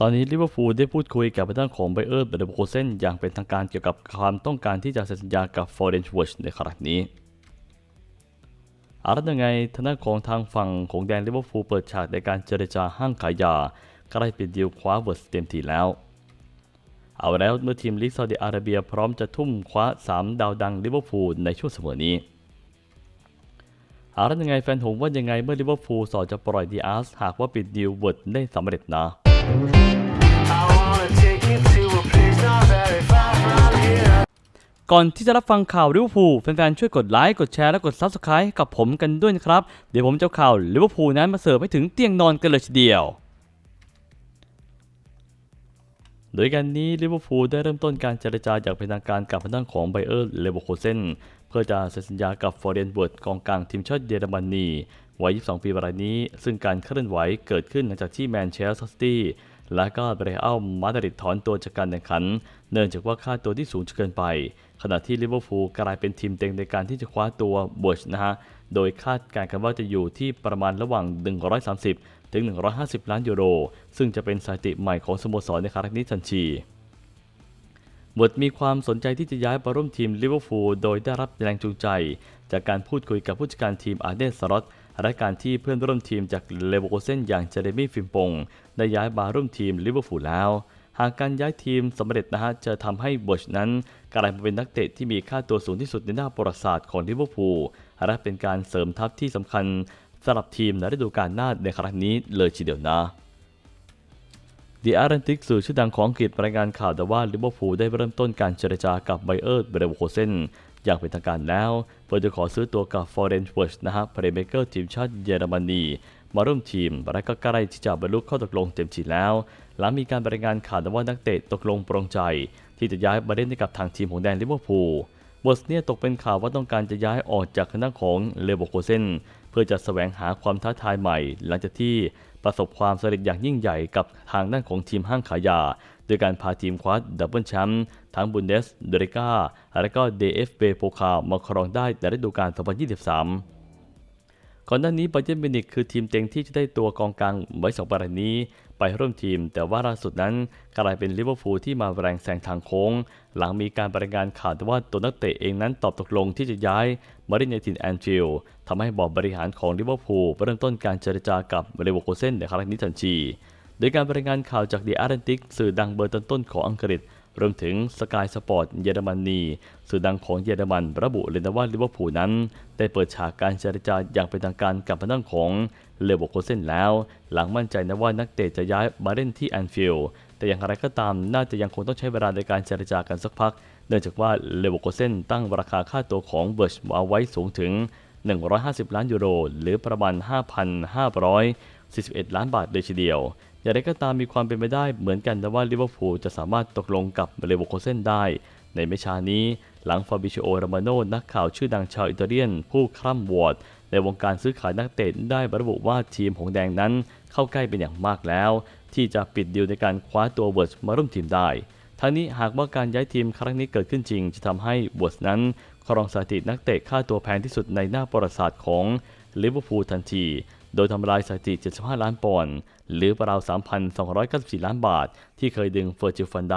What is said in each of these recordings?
ตอนนี้ลิเวอร์พูลได้พูดคุยกับทางด้านของไบเออร์เบรโคเซนอย่างเป็นทางการเกี่ยวกับความต้องการที่จะเซ็นสัญญากับฟอร์เรนช์วอชในครั้งนี้อะไรยังไงทางด้านของทางฝั่งของแดนลิเวอร์พูลเปิดฉากในการเจรจาห้างขายยาใกล้ปิดดีลคว้าเวิร์สเต็มทีแล้ว เอาแล้วเมื่อทีมลีกซาอุดิอาระเบียพร้อมจะทุ่มคว้า 3 ดาวดังลิเวอร์พูลในช่วงเสมอนี้อาแล้วยังไงแฟนผมว่ายังไงเมื่อลิเวอร์พูลสอจะปล่อยดีอาร์สหากว่าปิดดีลเวิร์ดได้สำเร็จนะ ก่อนที่จะรับฟังข่าวลิเวอร์พูลแฟนๆ ช่วยกดไลค์ กดแชร์ และกด Subscribe กับผมกันด้วยนะครับ เดี๋ยวผมจะข่าวลิเวอร์พูลนั้นมาเสิร์ฟให้ถึงเตียงนอนกันเลยทีเดียว โดยการนี้ลิเวอร์พูลได้เริ่มต้นการเจรจาอย่างเป็นทางการกับทางด้านของไบเออร์เลเวอร์โคเซนเพื่อจะเซ็นสัญญากับฟอร์เรนเวิร์ดกองกลางทีมชาติเยอรมนี วัย 22 ปีรายนี้ ซึ่งการเคลื่อนไหวเกิดขึ้นหลังจากที่แมนเชสเตอร์ซิตี้และก็เบรอัลมาดริดถอนตัวจากการแข่งขัน เนื่องจากว่าค่าตัวที่สูงจนเกินไป ขณะที่ลิเวอร์พูลกลายเป็นทีมเต็งในการที่จะคว้าตัวเบิร์ชนะฮะ โดยคาดการณ์กันว่าจะอยู่ที่ประมาณระหว่าง 130 ถึง 150 ล้านยูโร ซึ่งจะเป็นสถิติใหม่ของสโมสรในครั้งนี้ทันทีบทมีความสนใจที่จะย้ายมาร่วมทีมลิเวอร์พูลโดยได้รับแรงจูงใจ จากการพูดคุยกับผู้จัดการทีมอาร์เดนสล็อต และการที่เพื่อนร่วมทีมจากเลเวอร์โคเซนอย่างเจเรมี่ฟิมปงได้ย้ายมาร่วมทีมลิเวอร์พูลแล้ว หากการย้ายทีมสำเร็จนะฮะจะทำให้บอชนั้นกลายมาเป็นนักเตะที่มีค่าตัวสูงที่สุดในหน้าประวัติศาสตร์ของลิเวอร์พูลและเป็นการเสริมทัพที่สำคัญสำหรับทีมในฤดูกาลหน้าในครั้งนี้เลยทีเดียวนะดีอารันติกสื่อชื่อดังของอังกฤษรายงานข่าวแต่ว่าลิเวอร์พูลได้เริ่มต้นการเจรจากับไบเออร์เบรโวโคเซนอย่างเป็นทางการแล้ว เพื่อจะขอซื้อตัวกับฟอร์เรนเวิร์ชนะฮะเพลย์เมเกอร์ทีมชาติเยอรมนีมาร่วมทีมและก็ใกล้ที่จะบรรลุข้อตกลงเต็มทีแล้ว หลังมีการรายงานข่าวว่านักเตะตกลงปรงใจ ที่จะย้ายมาเล่นให้กับทางทีมของแดนลิเวอร์พูลเวิร์สเนี่ยตกเป็นข่าวว่าต้องการจะย้ายออกจากคณะของเลโวโคเซนเพื่อจะแสวงหาความท้าทายใหม่ หลังจากที่ประสบความสำเร็จอย่างยิ่งใหญ่กับทางด้านของทีมห้างขายยา โดยการพาทีมคว้าดับเบิลแชมป์ทั้งบุนเดสเดริก้าและก็ DFB โปคามาครองได้ในฤดูกาล 2023 ก่อนหน้านี้บาเยนมินิกคือทีมเต็งที่จะได้ตัวกองกลางไว้สองประเด็นนี้ ไปร่วมทีม แต่ว่าล่าสุดนั้นกลายเป็นลิเวอร์พูลที่มาแรงแซงทางโค้ง หลังมีการรายงานข่าวว่าตัวนักเตะเองนั้นตอบตกลงที่จะย้ายมาเล่นในทีมแอนฟิลทำให้บอร์ดบริหารของลิเวอร์พูลเริ่มต้นการเจรจากับเลเวอร์โคเซนในครั้งนี้ทันที โดยการรายงานข่าวจากดีอาร์เรนติกสื่อดังเบอร์ต้นๆของอังกฤษ รวมถึงสกายสปอร์ตเยอรมนีสื่อดังของเยอรมัน ระบุเลยนะว่าลิเวอร์พูลนั้น ได้เปิดฉากการเจรจาอย่างเป็นทางการกับทางของเลเวอร์โคเซนแล้ว หลังมั่นใจนะว่านักเตะจะย้ายมาเล่นที่แอนฟิลด์แต่อย่างไรก็ตามน่าจะยังคงต้องใช้เวลาในการเจรจากันสักพัก เนื่องจากว่าเลเวอร์โคเซนตั้งราคาค่าตัวของเบิร์ชเอาไว้สูงถึง 150 ล้านยูโร หรือประมาณ 5,541 ล้านบาทเลยทีเดียว อย่างไรก็ตามมีความเป็นไปได้เหมือนกันนะว่าลิเวอร์พูลจะสามารถตกลงกับเลเวโคเซนได้ ในไม่ช้านี้หลังฟาบิชโอรามาโนนักข่าวชื่อดังชาวอิตาเลียน ผู้คร่ำวอด ในวงการซื้อขายนักเตะได้ระบุว่าทีมหงแดงนั้นเข้าใกล้เป็นอย่างมากแล้ว ที่จะปิดดีลในการคว้าตัวเวิร์ดมาร่วมทีมได้ทั้งนี้หากว่าการย้ายทีมครั้งนี้เกิดขึ้นจริง จะทำให้เวิร์ดนั้นครองสถิตินักเตะค่าตัวแพงที่สุดในหน้าประวัติศาสตร์ของลิเวอร์พูลทันที โดยทำลายสถิติ 75 ล้านปอนด์ หรือราว3,294 ล้านบาท ที่เคยดึงเฟอร์จิลฟันได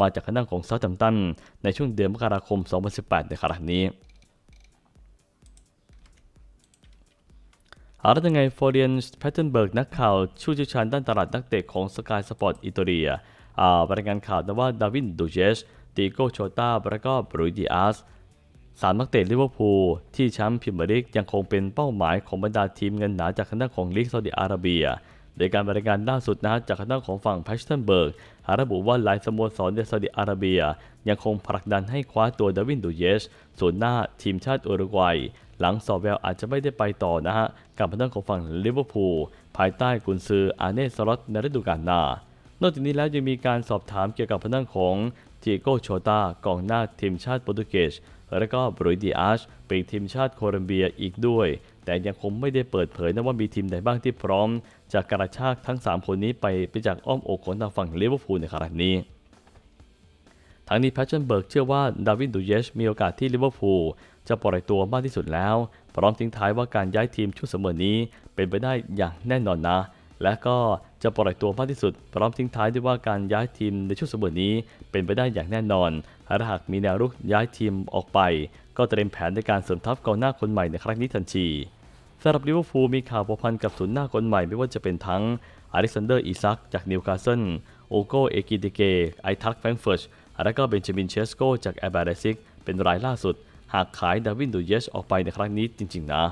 มาจากคณะของเซาท์แฮมตัน ในช่วงเดือนมกราคม 2018 ในครั้งนี้เอาละยังไงฟอร์เรียนแพทเทนเบิร์กนักข่าวผู้เชี่ยวชาญด้านตลาดนักเตะของสกายสปอร์ตอิตาเลียรายงานข่าวนะว่าดาวินดูเจสติโกโชตาและก็บรูดิอาสสามนักเตะลิเวอร์พูลที่แชมป์พรีเมียร์ลีกยังคงเป็นเป้าหมายของบรรดาทีมเงินหนาจากคณะของลีกซาอุดิอาระเบีย โดยการบริการล่าสุดนะจากคณะของฝั่งแพชเทนเบิร์กระบุว่าหลายสโมสรในซาอุดิอาระเบีย ยังคงผลักดันให้คว้าตัวดาวินดูเยสส่วนหน้าทีมชาติอุรุกวัย หลังสอบแววอาจจะไม่ได้ไปต่อนะฮะกับทางด้านของฝั่งลิเวอร์พูลภายใต้กุนซืออาเน่สล็อตในฤดูกาลหน้านอกจากนี้แล้วยังมีการสอบถามเกี่ยวกับทางด้านของจิโกโชตากองหน้าทีมชาติโปรตุเกสและก็บรูยดิอาชเป็นทีมชาติโคลัมเบียอีกด้วย แต่ยังคงไม่ได้เปิดเผยนะว่ามีทีมใดบ้างที่พร้อม จะกระชากทั้ง 3 คนนี้ไปไปจากอ้อมอกของทางฝั่งลิเวอร์พูลในครั้งนี้ทั้งนี้แพชเชนเบิร์กเชื่อว่าดาวินดูเยชมีโอกาสที่ลิเวอร์พูลจะปล่อยตัวมากที่สุดแล้ว พร้อมทิ้งท้ายว่าการย้ายทีมชุดเสมอนี้เป็นไปได้อย่างแน่นอนนะ และก็จะปล่อยตัวมากที่สุด พร้อมทิ้งท้ายด้วยว่าการย้ายทีมในช่วงเสมอนี้เป็นไปได้อย่างแน่นอนและหากมีแนวรุกย้ายทีมออกไป ก็เตรียมแผนในการเสริมทัพกองหน้าคนใหม่ในครั้งนี้ทันที สำหรับลิเวอร์พูลมีข่าวพัวพันกับศูนย์หน้าคนใหม่ไม่ว่าจะเป็นทั้งอเล็กซานเดอร์อิซักจากนิวคาสเซิลโอโกเอกิเดเกไอทักแฟรงเฟิร์ตและก็เบนจามินเชสโกจากแอร์บาเดซิกเป็นรายล่าสุด หากขายดาวินดูเยสออกไปในครั้งนี้จริง ๆ นะ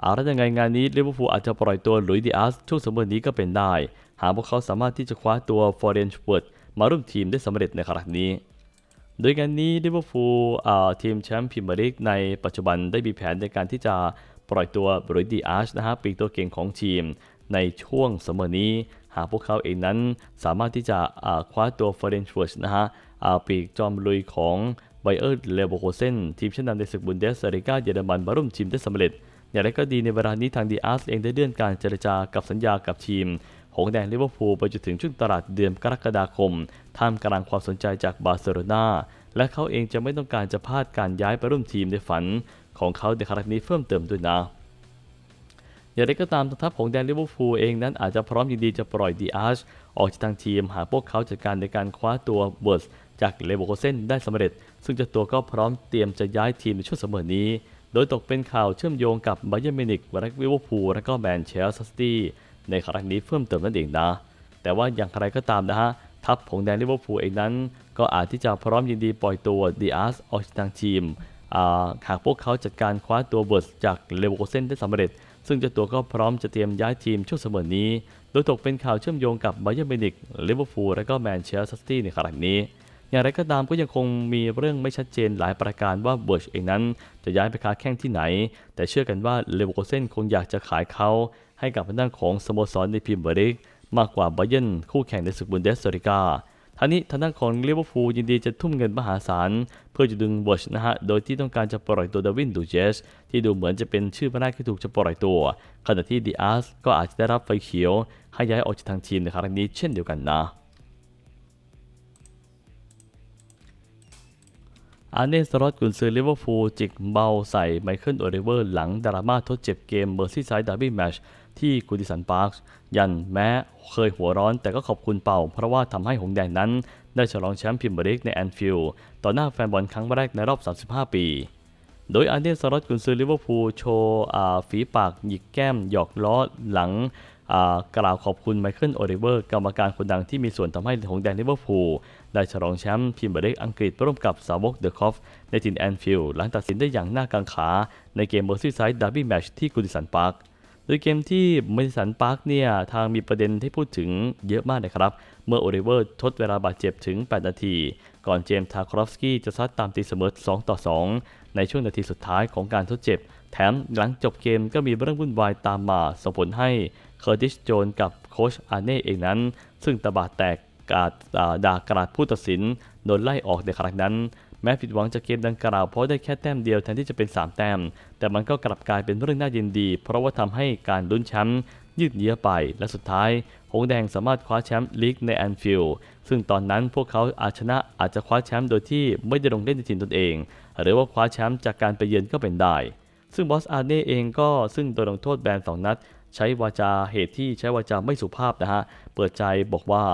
เอาละยังไงงานนี้ลิเวอร์พูลอาจจะปล่อยตัวลุยดิอาสช่วงสมอนี้ก็เป็นได้ หากพวกเขาสามารถที่จะคว้าตัวฟอร์เรนช์เวิร์ดมาร่วมทีมได้สำเร็จในครั้งนี้ โดยงานนี้ลิเวอร์พูลทีมแชมป์พรีเมียร์ลีกในปัจจุบันได้มีแผนในการที่จะปล่อยตัวหลุยส์ดิอาสนะฮะปีกตัวเก่งของทีม ในช่วงสมอนี้ หากพวกเขาเองนั้นสามารถที่จะคว้าตัวเฟรเรนช์เวิร์ดนะฮะปีกจอมลุยของไบเออร์เลเวอร์โคเซนทีมชั้นนำในศึกบุนเดสลิก้าเยอรมันมาร่วมทีมได้สำเร็จ อย่างไรก็ดีในเวลานี้ทางดีอาร์สเองได้เลื่อนการเจรจากับสัญญากับทีม หงแดงลิเวอร์พูลไปจนถึงช่วงตลาดเดือนกรกฎาคม ท่ามกลางความสนใจจากบาร์เซโลนาและเขาเองจะไม่ต้องการจะพลาดการย้ายไปร่วมทีมในฝันของเขาในครั้งนี้เพิ่มเติมด้วยนะอย่างไรก็ตามทัพของแดนลิเวอร์พูลเองนั้นอาจจะพร้อมยินดีจะปล่อยดีอาร์ชออกจากทางทีมหากพวกเขาจัดการในการคว้าตัวเบิร์สจากเลเวอร์โคเซนได้สำเร็จ ซึ่งเจ้าตัวก็พร้อมเตรียมจะย้ายทีมในช่วงเสมอนี้ โดยตกเป็นข่าวเชื่อมโยงกับไบเยอร์มินิกและลิเวอร์พูลและก็แมนเชสเตอร์ซิตี้ ในครั้งนี้เพิ่มเติมนั่นเองนะ แต่ว่าอย่างไรก็ตามนะฮะ ทัพของแดนลิเวอร์พูลเองนั้น ก็อาจที่จะพร้อมยินดีปล่อยตัวดีอาร์สออกจากทางทีมหากพวกเขาจัดการคว้าตัวเบิร์สจากเลเวอร์โคเซนได้สำเร็จ ซึ่งเจ้าตัวก็พร้อมจะเตรียมย้ายทีมช่วงเสมอนี้ โดยตกเป็นข่าวเชื่อมโยงกับไบเยอร์มินิกลิเวอร์พูลและก็แมนเชสเตอร์ซิตี้ในครั้งนี้ อย่างไรก็ตามก็ยังคงมีเรื่องไม่ชัดเจนหลายประการว่าเบิร์ชเองนั้น จะย้ายไปค้าแข้งที่ไหน แต่เชื่อกันว่าเลเวอร์โคเซนคงอยากจะขายเขาให้กับทางด้านของสโมสรในพรีเมียร์ลีกมากกว่าไบเยนคู่แข่งในศึกบุนเดสลิกาท่านี้ทางด้านของลิเวอร์พูลยินดีจะทุ่มเงินมหาศาล เพื่อจะดึงเบิร์ชนะฮะ โดยที่ต้องการจะปล่อยตัวดาวินดูเจส ที่ดูเหมือนจะเป็นชื่อพระนาคที่ถูกจะปล่อยตัว ขณะที่ดีอาร์สก็อาจจะได้รับไฟเขียว ให้ย้ายออกจากทางทีมในครั้งนี้เช่นเดียวกันนะ อาร์เนสรอตกุนซือลิเวอร์พูลจิกเบาใส่ไมเคิลโอลิเวอร์หลังดราม่าทดเจ็บเกมเมอร์ซี่ไซด์ดาร์บี้แมชที่กูดิสันพาร์คยันแม้เคยหัวร้อนแต่ก็ขอบคุณเป่า เพราะว่าทำให้หงแดงนั้น ได้ฉลองแชมป์พรีเมียร์ลีกในแอนฟิลด์ต่อหน้าแฟนบอลครั้งแรกในรอบ 35 ปี โดยอาร์เดนสล็อตกุนซือลิเวอร์พูลโชว์ฝีปากหยิกแก้มหยอกล้อหลัง กล่าวขอบคุณไมเคิลโอลิเวอร์กรรมการคนดังที่มีส่วนทำให้หงแดงลิเวอร์พูลได้ฉลองแชมป์พรีเมียร์ลีกอังกฤษร่วมกับสาวกเดอะคอฟในถิ่นแอนฟิลด์หลังตัดสินได้อย่างน่ากังขา ในเกมเมอร์ซี่ไซด์ดาร์บี้แมชที่กูดิสันพาร์คโดยเกมที่เมดิสันพาร์คเนี่ยทางมีประเด็นที่พูดถึงเยอะมากนะครับ เมื่อโอลิเวอร์ทดเวลาบาดเจ็บถึง 8 นาที ก่อนเจมส์ทาครอฟสกี้จะซัดตามตีเสมอ 2 ต่อ 2 ในช่วงนาทีสุดท้ายของการทดเจ็บ แถมหลังจบเกมก็มีเรื่องวุ่นวายตามมาส่งผลให้ เคอร์ติสโจนกับโคชอาร์เน่เองนั้น ซึ่งตบาดแตกกาดาด่ากราดผู้ตัดสิน โดนไล่ออกในครั้งนั้น แม้ผิดหวังจากเกมดังกล่าวเพราะได้แค่แต้มเดียวแทนที่จะเป็น 3 แต้ม แต่มันก็กลับกลายเป็นเรื่องน่ายินดี เพราะว่าทำให้การลุ้นแชมป์ยืดเยื้อไป และสุดท้ายหงสแดงสามารถคว้าแชมป์ลีกในแอนฟิลด์ซึ่งตอนนั้นพวกเขาอาจชนะอาจจะคว้าแชมป์โดยที่ไม่ได้ลงเล่นในทีมตนเอง หรือว่าคว้าแชมป์จากการไปเยือนก็เป็นได้ ซึ่งบอสอาร์เน่เองก็ซึ่งโดนลงโทษแบนสองนัด ใช้วาจาเหตุที่ใช้วาจาไม่สุภาพนะฮะ เปิดใจบอกว่า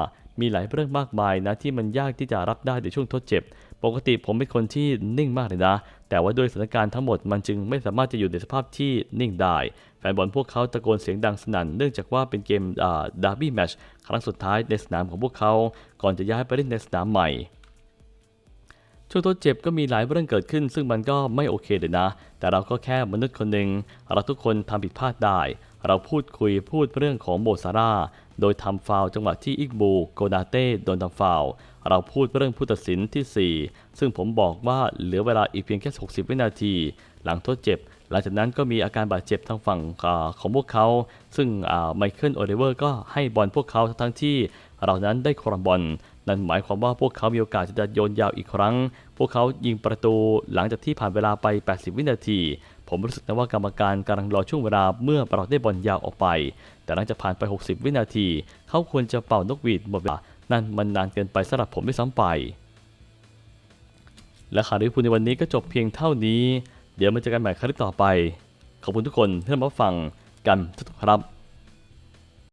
มีหลายเรื่องมากมายนะที่มันยากที่จะรับได้ในช่วงทดเจ็บ ปกติผมเป็นคนที่นิ่งมากเลยนะ แต่ว่าด้วยสถานการณ์ทั้งหมดมันจึงไม่สามารถจะอยู่ในสภาพที่นิ่งได้แฟนบอลพวกเขาตะโกนเสียงดังสนั่น เนื่องจากว่าเป็นเกมดาร์บี้แมชครั้งสุดท้ายในสนามของพวกเขา ก่อนจะย้ายไปเล่นในสนามใหม่ช่วงทดเจ็บก็มีหลายเรื่องเกิดขึ้น ซึ่งมันก็ไม่โอเคเลยนะ แต่เราก็แค่มนุษย์คนหนึ่งเราทุกคนทำผิดพลาดได้ เราพูดคุยพูดเรื่องของโมซาร่า โดยทำฟาวจังหวะที่อิกบู โกนาเต้โดนทำฟาวเราพูดเรื่องผู้ตัดสินทีสี่ 4 ซึ่งผมบอกว่าเหลือเวลาอีกเพียงแค่ 60 วินาที หลังทดเจ็บ หลังจากนั้นก็มีอาการบาดเจ็บทางฝั่งอของพวกเขา ซึ่งไมเคิลโอลิเวอร์ก็ให้บอลพวกเขาทั้งที่เรานั้นได้ครองบอลนั่นหมายความว่าพวกเขามีโอกาสจะโยนยาวอีกครั้ง พวกเขายิงประตูหลังจากที่ผ่านเวลาไป 80 วินาที ผมรู้สึกนะว่ากรรมการกำลังรอช่วงเวลาเมื่อเราได้บอลยาวออกไป แต่หลังจากผ่านไป 60 วินาที เขาควรจะเป่านกหวีดหมดเวลา นั่นมันนานเกินไปสำหรับผมด้วยซ้ำไป และข่าวลิเวอร์พูลในวันนี้ก็จบเพียงเท่านี้ เดี๋ยวมาเจอกันใหม่ครั้งต่อไป ขอบคุณทุกคนที่รับฟังกันทุกครับ